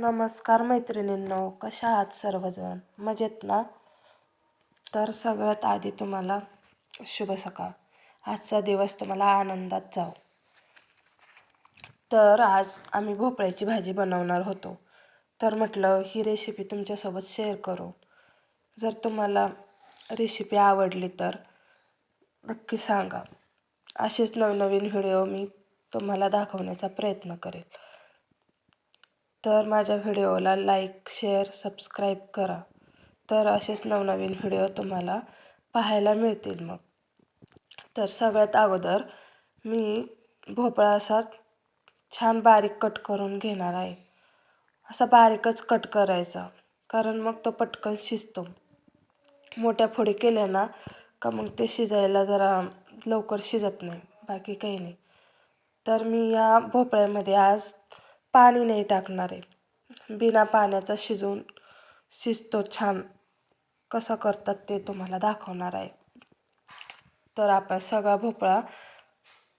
नमस्कार मैत्रिणींनो कशा आहात सर्वजण? मजेत ना? तर सगळ्यात आधी तुम्हाला शुभ सकाळ. आजचा दिवस तुम्हाला आनंदात जाओ तर आज आम्ही भोपळ्याची भाजी बनवणार होतो. तर म्हटलं ही रेसिपी तुमच्यासोबत शेअर करू. जर तुम्हाला रेसिपी आवडली तर नक्की सांगा. असेच नवनवीन व्हिडिओ मी तुम्हाला दाखवण्याचा प्रयत्न करेल. तर माझ्या व्हिडिओला लाईक शेअर सबस्क्राईब करा. तर असेच नवनवीन व्हिडिओ तुम्हाला पाहायला मिळतील मग. तर सगळ्यात अगोदर मी भोपळा असा छान बारीक कट करून घेणार आहे. असा बारीकच कट करायचा कारण मग तो पटकन शिजतो. मोठ्या फोडी केल्या ना का मग ते शिजायला जरा लवकर शिजत नाही बाकी काही नाही. तर मी या भोपळ्यामध्ये आज पाणी नाही टाकणार. आहे बिना पाण्याचा शिजवून शिजतो छान. कसं करतात ते तुम्हाला दाखवणार आहे. तर आपण सगळा भोपळा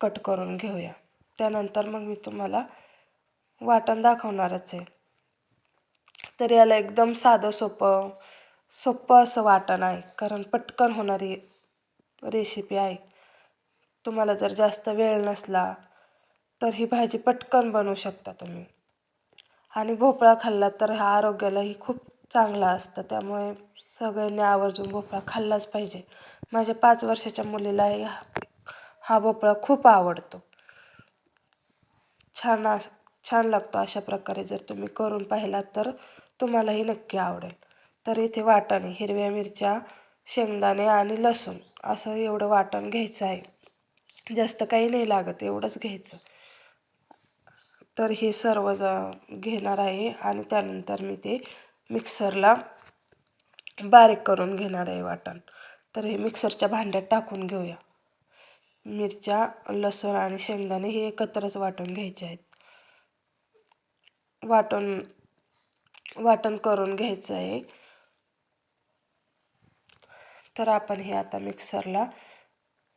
कट करून घेऊया. त्यानंतर मग मी तुम्हाला वाटण दाखवणारच आहे. तर याला एकदम साधं सोपं सोपं असं वाटण आहे. कारण पटकन होणारी रेसिपी आहे. तुम्हाला जर जास्त वेळ नसला तर ही भाजी पटकन बनवू शकता तुम्ही. आणि भोपळा खाल्ला तर हा आरोग्यालाही खूप चांगला असतं. त्यामुळे सगळ्यांनी आवर्जून भोपळा खाल्लाच पाहिजे. माझ्या पाच वर्षाच्या मुलीलाही हा भोपळा खूप आवडतो. छान छान लागतो अशा प्रकारे जर तुम्ही करून पाहिलात तर तुम्हालाही नक्की आवडेल. तर इथे वाटाणे हिरव्या मिरच्या शेंगदाणे आणि लसूण असं एवढं वाटण घ्यायचं आहे. जास्त काही नाही लागत एवढंच घ्यायचं. तर हे सर्व घेणार आहे आणि त्यानंतर मी ते मिक्सरला बारीक करून घेणार आहे वाटण. तर हे मिक्सरच्या भांड्यात टाकून घेऊया. मिरच्या लसूण आणि शेंगदाणे हे एकत्रच वाटून घ्यायचे आहेत. वाटण वाटण करून घ्यायचं आहे. तर आपण हे आता मिक्सरला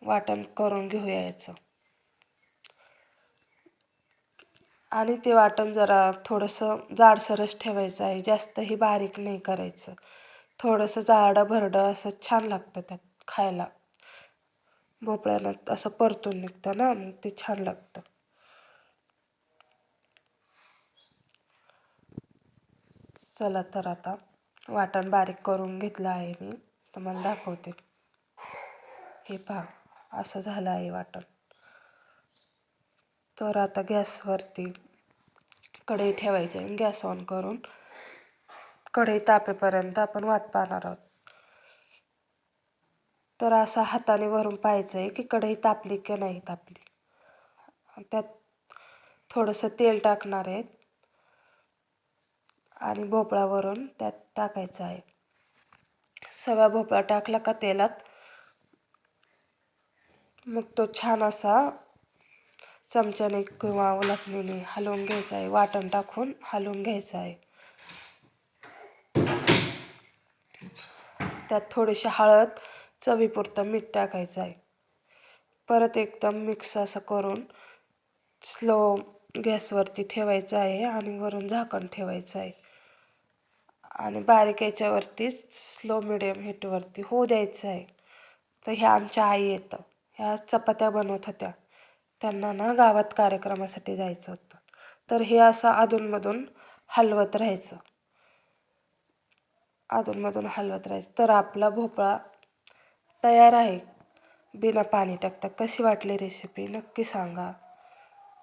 वाटण करून घेऊया याचं. आणि ते वाटण जरा थोडंसं जाडसरच ठेवायचं आहे. जास्तही बारीक नाही करायचं. थोडंसं जाडं भरडं असं छान लागतं त्यात खायला. भोपळ्यानं असं परतून निघतं ना मग ते छान लागतं. चला तर आता वाटण बारीक करून घेतलं आहे मी. तुम्हाला दाखवते. हे पहा असं झालं आहे वाटण. तर आता गॅसवरती कढई ठेवायची आणि गॅस ऑन करून कढई तापेपर्यंत आपण वाट पाहणार आहोत. तर असं हाताने वरून पाहायचं आहे की कढई तापली की नाही तापली. त्यात थोडंसं तेल टाकणार आहेत आणि भोपळावरून त्यात टाकायचं आहे. सगळा भोपळा टाकला का तेलात मग तो छान असा चमच्याने किंवा उलटणीने हलवून घ्यायचं आहे. वाटण टाकून हलवून घ्यायचं आहे. त्यात थोडीशी हळद चवीपुरतं मीठ टाकायचं आहे. परत एकदम मिक्स असं करून स्लो गॅसवरती ठेवायचं आहे आणि वरून झाकण ठेवायचं आहे. आणि बारीक याच्यावरती स्लो मिडियम हीटवरती होऊ द्यायचं आहे. तर ह्या आमच्या आई येतं. ह्या चपात्या बनवत होत्या. त्यांना ना गावात कार्यक्रमासाठी जायचं होतं. तर हे असं अधूनमधून हलवत राहायचं. अधूनमधून हलवत राहायचं. तर आपला भोपळा तयार आहे. बिना पाणी टाकता. कशी वाटली रेसिपी नक्की सांगा.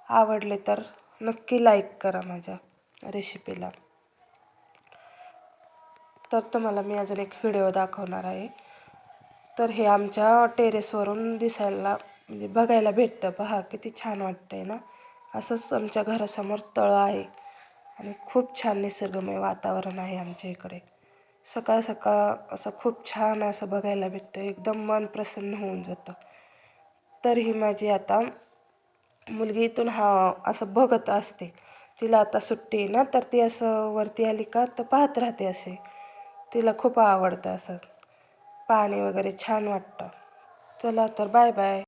आवडले तर नक्की लाईक करा माझ्या रेसिपीला तर तुम्हाला मी अजून एक व्हिडिओ दाखवणार आहे. तर हे आमच्या टेरेसवरून दिसायला म्हणजे बघायला भेटतं पहा किती छान वाटतं आहे ना? असंच आमच्या घरासमोर तळं आहे. आणि खूप छान निसर्गमय वातावरण आहे आमच्या इकडे. सकाळ सकाळ असं खूप छान असं बघायला भेटतं. एकदम मन प्रसन्न होऊन जातं. तर ही माझी आता मुलगी इथून हा असं बघत असते. तिला आता सुट्टी आहे ना तर ती असं वरती आली का तर पाहत राहते असे. तिला खूप आवडतं असं. पाणी वगैरे छान वाटतं. चला तर बाय बाय.